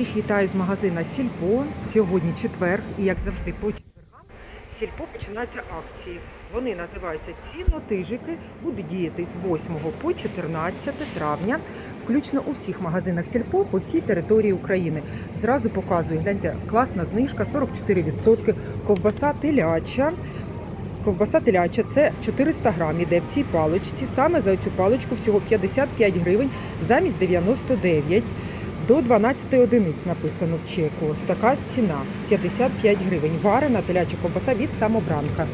Всіх вітаю з магазина Сільпо. Сьогодні четвер, і як завжди, по четвергам в Сільпо починаються акції. Вони називаються цінотижики, будуть діяти з 8 по 14 травня, включно у всіх магазинах Сільпо по всій території України. Зразу показую, гляньте, класна знижка, 44%, ковбаса теляча. Ковбаса теляча це 400 грам іде в цій паличці. Саме за цю паличку всього 55 гривень замість 99. До 12 одиниць написано в чеку. Ось така ціна 55 гривень. Варена теляча ковбаса від самобранка.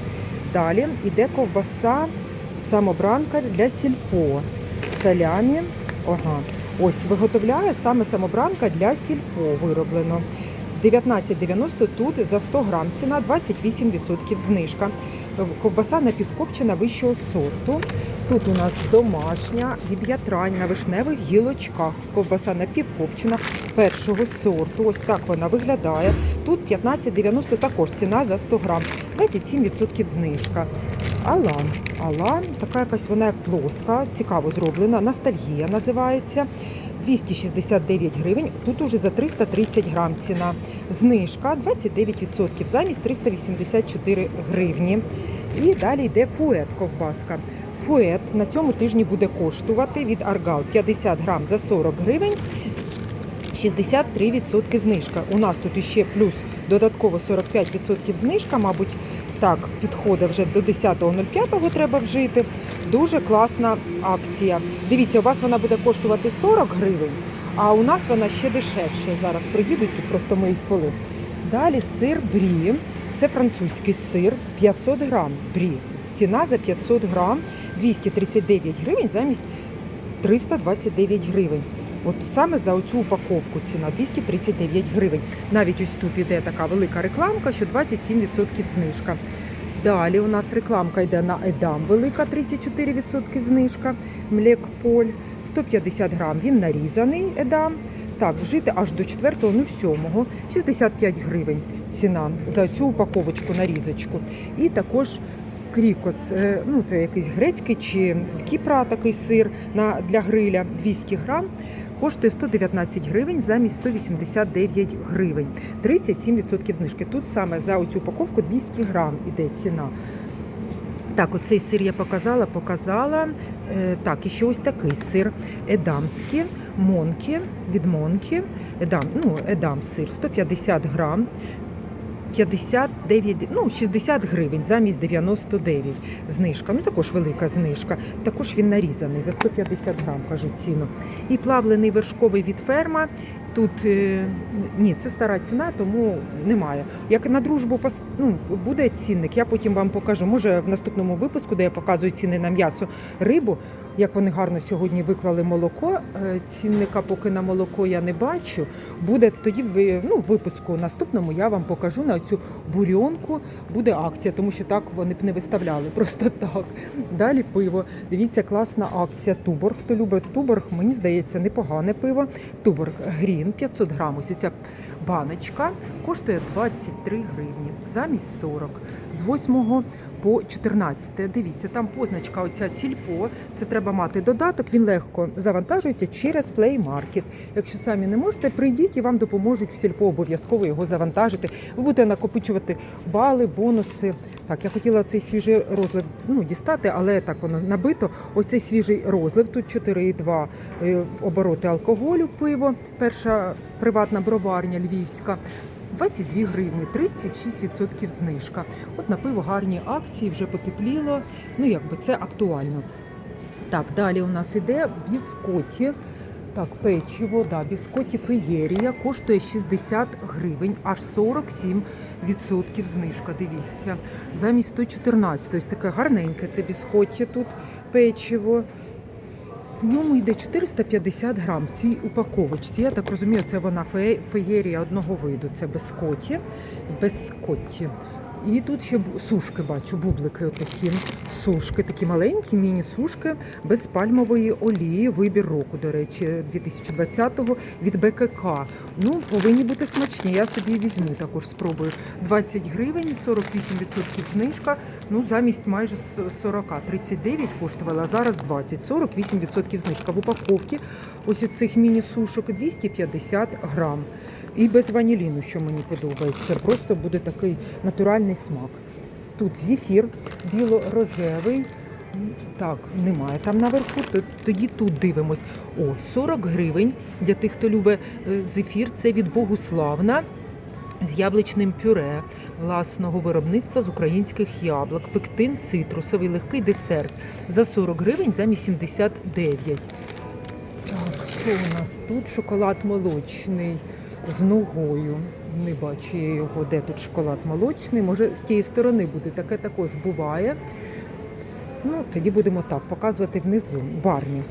Далі йде ковбаса самобранка для сільпо. Салямі. Ага. Ось виготовляє саме самобранка для сільпо вироблено. 19,90 тут за 100 грам ціна 28% знижка. Ковбаса напівкопчена вищого сорту. Тут у нас домашня від ятрань на вишневих гілочках. Ковбаса напівкопчена першого сорту. Ось так вона виглядає. Тут 15,90 також ціна за 100 грам. 27% знижка. Алан. Алан, така якась вона як плоска, цікаво зроблена. Ностальгія називається. 269 гривень. Тут уже за 330 грам ціна. Знижка 29% замість 384 гривні. І далі йде фует ковбаска. Фует на цьому тижні буде коштувати від Аргал 50 грам за 40 гривень. 63% знижка. У нас тут іще плюс додатково 45% знижка, мабуть, так, підходить вже до 10.05 треба вжити. Дуже класна акція. Дивіться, у вас вона буде коштувати 40 гривень, а у нас вона ще дешевше. Зараз приїдуть, тут просто ми їх поли. Далі сир брі. Це французький сир 500 грам брі. Ціна за 500 грам 239 гривень замість 329 гривень. От саме за оцю упаковку ціна 239 гривень. Навіть ось тут іде така велика рекламка, що 27% знижка. Далі у нас рекламка йде на Едам, велика 34% знижка. Млекполь 150 грам. Він нарізаний Едам. Так, вжити аж до 4.07, 65 гривень ціна за цю упаковочку нарізочку. І також крікос, е, ну це якийсь грецький чи з Кіпра такий сир на, для гриля 200 грам. Коштує 119 гривень замість 189 гривень. 37% знижки. Тут саме за оцю упаковку 200 грам іде ціна. Так, оцей сир я показала, показала. Е, так, і ще ось такий сир. Едамський, Монкі, від Монкі. Едам, ну, Едам сир, 150 грам. 59, ну 60 гривень замість 99 знижка. Ну також велика знижка. Також він нарізаний за 150 грам, кажуть ціну. І плавлений вершковий від ферма. Тут е, ні, це стара ціна, тому немає. Як на дружбу ну, буде цінник, я потім вам покажу. Може в наступному випуску, де я показую ціни на м'ясо, рибу, як вони гарно сьогодні виклали молоко. Е, Цінника поки на молоко я не бачу. Буде тоді ну, в випуску наступному я вам покажу на цю бурьонку. Буде акція, тому що так вони б не виставляли просто так. Далі пиво. Дивіться, класна акція. Туборг. Хто любить Туборг, мені здається, непогане пиво. Туборг Грін 500 грам. Ось ця баночка коштує 23 гривні замість 40. З 8 по 14. Дивіться, там позначка оця сільпо. Це треба мати додаток. Він легко завантажується через Play Market. Якщо самі не можете, прийдіть і вам допоможуть в сільпо обов'язково його завантажити. Ви будете накопичувати бали, бонуси. Так, я хотіла цей свіжий розлив ну, дістати, але так воно набито. Ось цей свіжий розлив. Тут 4,2 е, обороти алкоголю, пиво. Перша приватна броварня львівська. 22 гривні, 36% знижка. От на пиво гарні акції, вже потепліло. Ну якби це актуально. Так, далі у нас іде біскоті. Так, печиво, да, біскоті феєрія коштує 60 гривень, аж 47% знижка. Дивіться. Замість 114. Ось таке гарненьке це біскоті тут печиво. В ньому йде 450 грам в цій упаковочці. Я так розумію, це вона феєрія одного виду. Це бискоті. Бискотті. І тут ще сушки бачу, бублики отакі. Сушки, такі маленькі, міні-сушки без пальмової олії. Вибір року, до речі, 2020-го від БКК. Ну, повинні бути смачні. Я собі візьму також спробую. 20 гривень, 48% знижка. Ну, замість майже 40. 39 коштувала, а зараз 20. 48% знижка. В упаковці ось цих міні-сушок 250 грам. І без ваніліну, що мені подобається. Просто буде такий натуральний смак. Тут зефір біло-рожевий. Так, немає там наверху. Тоді тут дивимось. О, 40 гривень для тих, хто любить е, зефір. Це від Богуславна з яблучним пюре власного виробництва з українських яблук. Пектин цитрусовий, легкий десерт за 40 гривень замість 79. Так, що у нас тут? Шоколад молочний з ногою. Не бачу я його, де тут шоколад молочний. Може, з тієї сторони буде. Таке також буває. Ну, тоді будемо так показувати внизу. Барні.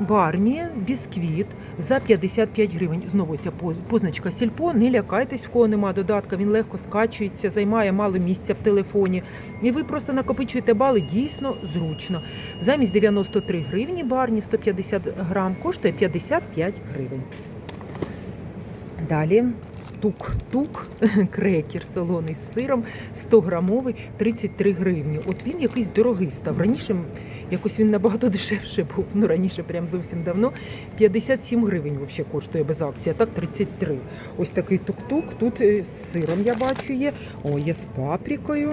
Барні, бісквіт за 55 гривень. Знову ця позначка сільпо. Не лякайтесь, в кого нема додатка. Він легко скачується, займає мало місця в телефоні. І ви просто накопичуєте бали дійсно зручно. Замість 93 гривні барні 150 грам коштує 55 гривень. Далі тук-тук, крекер солоний з сиром, 100 грамовий, 33 гривні. От він якийсь дорогий став. Раніше якось він набагато дешевше був. Ну раніше, прям зовсім давно. 57 гривень взагалі коштує без акції, а так 33. Ось такий тук-тук. Тут е, з сиром я бачу є. О, є з паприкою.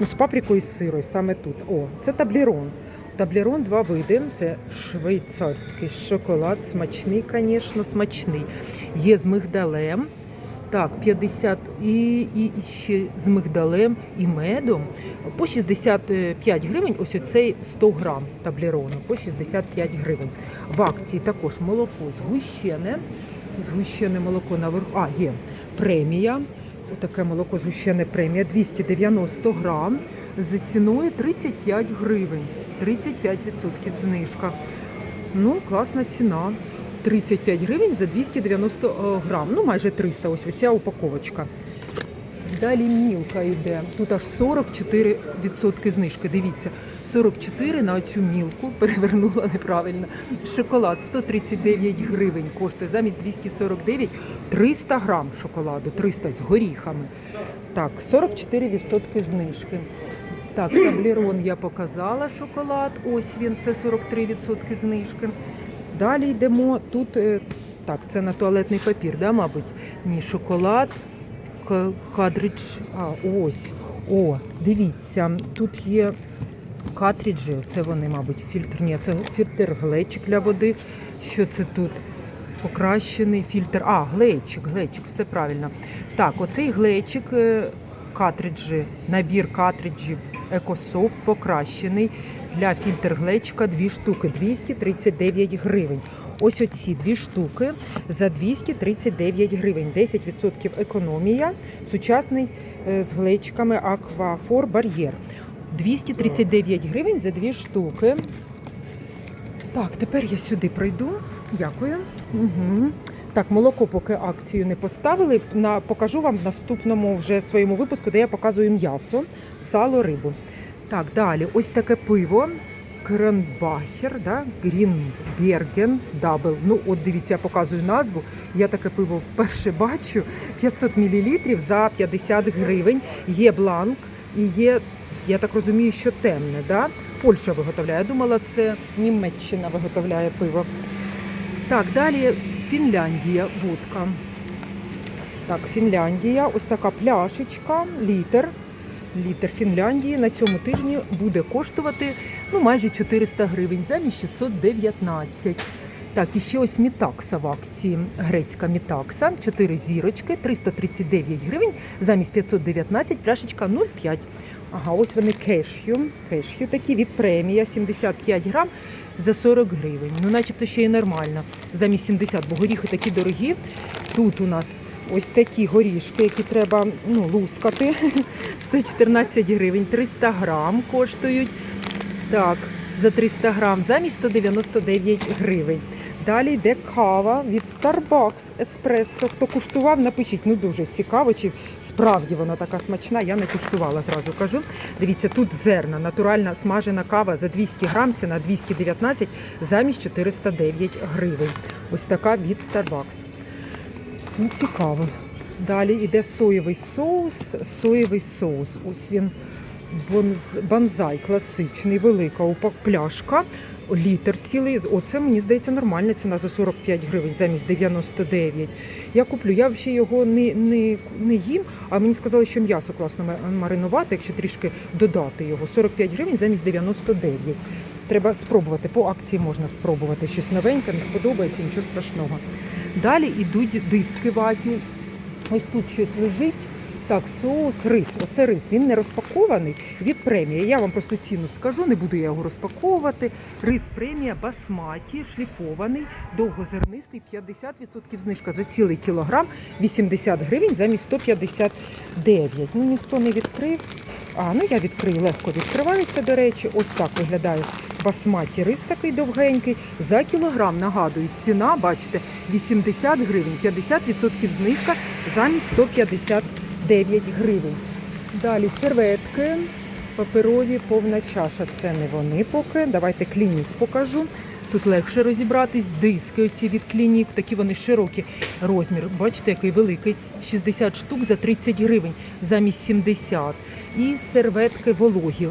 Ну, з паприкою і з сирою, саме тут. О, це таблерон. Таблерон два види. Це швейцарський шоколад, смачний, звісно, смачний. Є з мигдалем. Так, 50 і, і, ще з мигдалем і медом. По 65 гривень, ось оцей 100 грам таблерону, по 65 гривень. В акції також молоко згущене. Згущене молоко наверху. А, є премія. Отаке молоко згущене премія 290 грам за ціною 35 гривень. 35% знижка. Ну, класна ціна. 35 гривень за 290 грам. Ну, майже 300, ось оця упаковочка. Далі мілка йде. Тут аж 44% знижки. Дивіться, 44 на цю мілку перевернула неправильно. Шоколад 139 гривень коштує замість 249 300 грам шоколаду, 300 з горіхами. Так, 44% знижки. Так, таблерон я показала шоколад. Ось він, це 43% знижки. Далі йдемо. Тут е, так, це на туалетний папір, да, мабуть. Ні, шоколад, к- картридж. А, ось. О, дивіться, тут є картриджі. Це вони, мабуть, фільтр. Ні, це фільтр глечик для води. Що це тут? Покращений фільтр. А, глечик, глечик, все правильно. Так, оцей глечик, е, картриджі, набір картриджів EcoSoft покращений для фільтр глечика дві штуки 239 гривень. Ось оці дві штуки за 239 гривень. 10% економія. Сучасний е, з глечиками Aquafor Barrier. 239 гривень за дві штуки. Так, тепер я сюди пройду. Дякую. Угу. Так, молоко поки акцію не поставили. На, покажу вам в наступному вже своєму випуску, де я показую м'ясо, сало, рибу. Так, далі, ось таке пиво. Кранбахер, да? Грінберген Дабл. Ну, от дивіться, я показую назву. Я таке пиво вперше бачу. 500 мл за 50 гривень. Є бланк і є, я так розумію, що темне. Да? Польща виготовляє. Я думала, це Німеччина виготовляє пиво. Так, далі Фінляндія, водка. Так, Фінляндія, ось така пляшечка, літр. Літр Фінляндії на цьому тижні буде коштувати ну, майже 400 гривень, замість 619. Так, і ще ось мітакса в акції. Грецька мітакса, 4 зірочки, 339 гривень, замість 519, пляшечка 0,5. Ага, ось вони кешю. Кешю такі від премія 75 грам за 40 гривень. Ну, начебто ще й нормально. Замість 70, бо горіхи такі дорогі. Тут у нас ось такі горішки, які треба ну, лускати. 114 гривень, 300 грам коштують. Так, за 300 грам замість 199 гривень. Далі йде кава від Starbucks Espresso. Хто куштував, напишіть. Ну дуже цікаво, чи справді вона така смачна. Я не куштувала, зразу кажу. Дивіться, тут зерна, натуральна смажена кава за 200 грам, ціна 219 замість 409 гривень. Ось така від Starbucks. Ну, цікаво. Далі йде соєвий соус. Соєвий соус. Ось він банзай класичний, велика пляшка. Літр цілий. Оце мені здається нормальна ціна за 45 гривень замість 99. Я куплю. Я взагалі його не, не, не їм, а мені сказали, що м'ясо класно маринувати, якщо трішки додати його. 45 гривень замість 99. Треба спробувати. По акції можна спробувати щось новеньке, не сподобається, нічого страшного. Далі йдуть диски ватні. Ось тут щось лежить. Так, соус, рис. Оце рис. Він не розпакований від премії. Я вам просто ціну скажу, не буду я його розпаковувати. Рис премія басматі, шліфований, довгозернистий, 50% знижка за цілий кілограм, 80 гривень замість 159. Ну ніхто не відкрив. А, ну я відкрию, легко відкривається, до речі. Ось так виглядає басматі рис такий довгенький. За кілограм, нагадую, ціна, бачите, 80 гривень, 50% знижка замість 159 гривень. Далі серветки, паперові, повна чаша. Це не вони поки. Давайте клінік покажу. Тут легше розібратись. Диски оці від клінік, такі вони широкі розмір. Бачите, який великий. 60 штук за 30 гривень замість 70. І серветки вологі.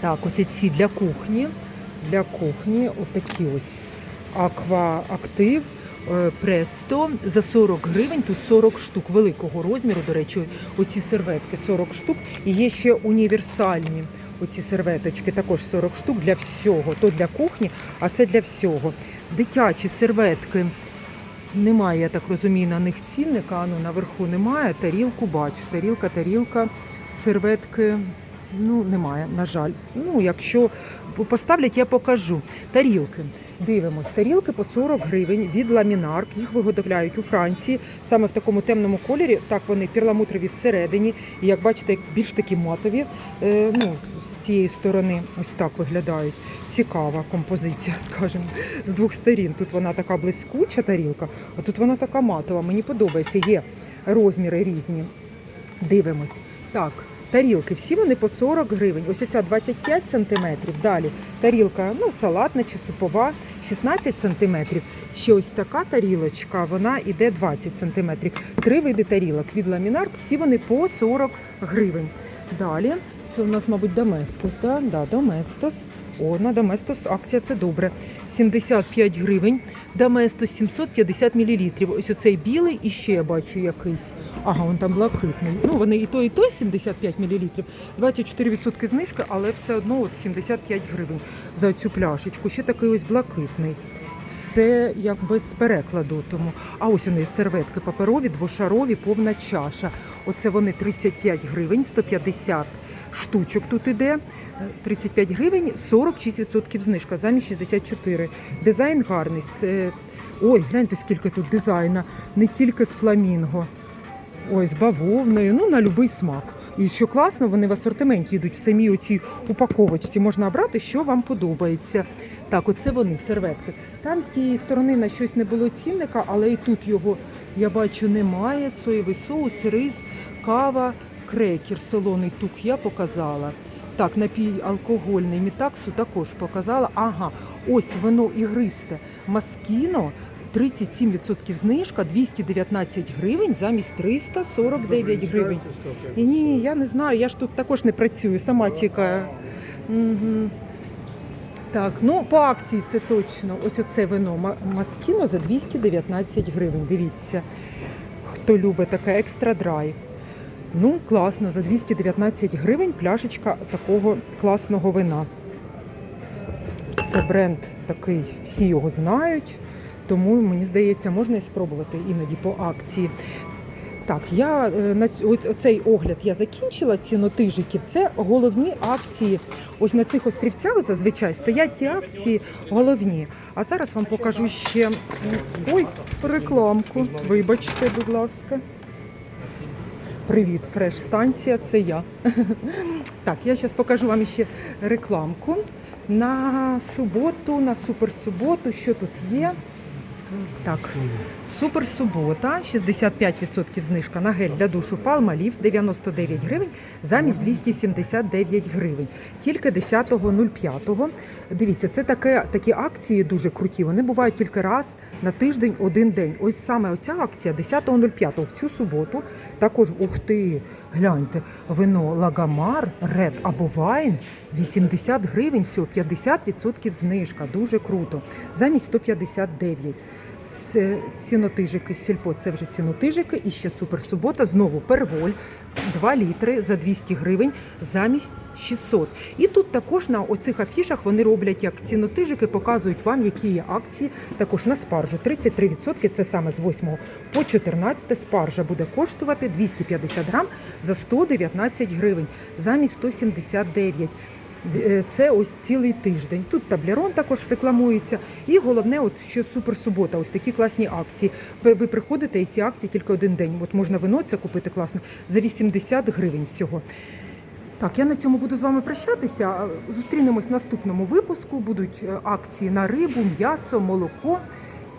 Так, ось ці для кухні. Для кухні отакі ось Аква Актив. е, Престо за 40 гривень, тут 40 штук великого розміру, до речі, оці серветки 40 штук. І є ще універсальні оці серветочки, також 40 штук для всього. То для кухні, а це для всього. Дитячі серветки немає, я так розумію, на них цінника, ну наверху немає. Тарілку бачу. Тарілка, тарілка, серветки. Ну, немає, на жаль. Ну, якщо поставлять, я покажу. Тарілки. Дивимось, тарілки по 40 гривень від ламінарк. Їх виготовляють у Франції саме в такому темному кольорі. Так вони перламутрові всередині. І як бачите, більш такі матові. Е, ну, з цієї сторони ось так виглядають. Цікава композиція, скажімо, з двох сторін. Тут вона така блискуча тарілка, а тут вона така матова. Мені подобається. Є розміри різні. Дивимось. Так, тарілки, всі вони по 40 гривень. Ось оця 25 сантиметрів. Далі тарілка, ну, салатна чи супова, 16 сантиметрів. Ще ось така тарілочка, вона йде 20 сантиметрів. Три види тарілок від ламінарк, всі вони по 40 гривень. Далі це у нас, мабуть, Доместос. Да? Да, Доместос. О, на Доместос акція це добре. 75 гривень. Доместос 750 мл. Ось оцей білий і ще я бачу якийсь. Ага, он там блакитний. Ну, вони і той, і той 75 мл. 24% знижки, але все одно от 75 гривень за цю пляшечку. Ще такий ось блакитний. Все як без перекладу. Тому. А ось вони серветки паперові, двошарові, повна чаша. Оце вони 35 гривень, 150 штучок тут іде. Е, 35 гривень, 46% знижка, замість 64. Дизайн гарний. е, Ой, гляньте, скільки тут дизайна. Не тільки з фламінго. Ой, з бавовною, ну на будь-який смак. І що класно, вони в асортименті йдуть в самій оцій упаковочці. Можна обрати, що вам подобається. Так, оце вони, серветки. Там з тієї сторони на щось не було цінника, але і тут його, я бачу, немає. Соєвий соус, рис, кава, крекер, солоний тук я показала. Так, напій алкогольний мітаксу також показала. Ага, ось вино ігристе. Маскіно 37% знижка, 219 гривень замість 349 гривень. І ні, я не знаю, я ж тут також не працюю, сама чекаю. Угу. Так, ну по акції це точно. Ось оце вино Ма- Маскіно за 219 гривень. Дивіться, хто любить таке екстра драй. Ну, класно, за 219 гривень пляшечка такого класного вина. Це бренд такий, всі його знають, тому мені здається, можна і спробувати іноді по акції. Так, я е, на оцей огляд я закінчила цінотижиків. Це головні акції. Ось на цих острівцях зазвичай стоять ті акції головні. А зараз вам покажу ще ой, рекламку. Вибачте, будь ласка. Привіт, фреш-станція, це я. Так, я зараз покажу вам ще рекламку на суботу, на суперсуботу, що тут є. Так, суперсубота, 65% знижка на гель для душу Palmolive, 99 гривень замість 279 гривень. Тільки 10.05. Дивіться, це таке, такі акції дуже круті. Вони бувають тільки раз на тиждень, один день. Ось саме оця акція 10.05 в цю суботу. Також, ух ти, гляньте, вино Лагамар, Ред або Вайн 80 гривень, всього 50% знижка. Дуже круто. Замість 159. Цінотижики з сільпо, це вже цінотижики. І ще суперсубота, знову перволь, 2 літри за 200 гривень замість 600. І тут також на оцих афішах вони роблять як цінотижики, показують вам, які є акції. Також на спаржу 33%, це саме з 8 по 14 спаржа буде коштувати 250 грам за 119 гривень замість 179. Е, Це ось цілий тиждень. Тут таблерон також рекламується. І головне, от що суперсубота, ось такі класні акції. Ви ви приходите і ці акції тільки один день. От можна вино це купити класно за 80 гривень всього. Так, я на цьому буду з вами прощатися. Зустрінемось в наступному випуску. Будуть е, акції на рибу, м'ясо, молоко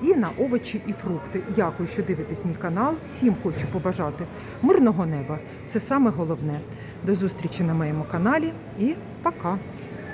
і на овочі і фрукти. Дякую, що дивитесь мій канал. Всім хочу побажати мирного неба. Це саме головне. До зустрічі на моєму каналі і пока.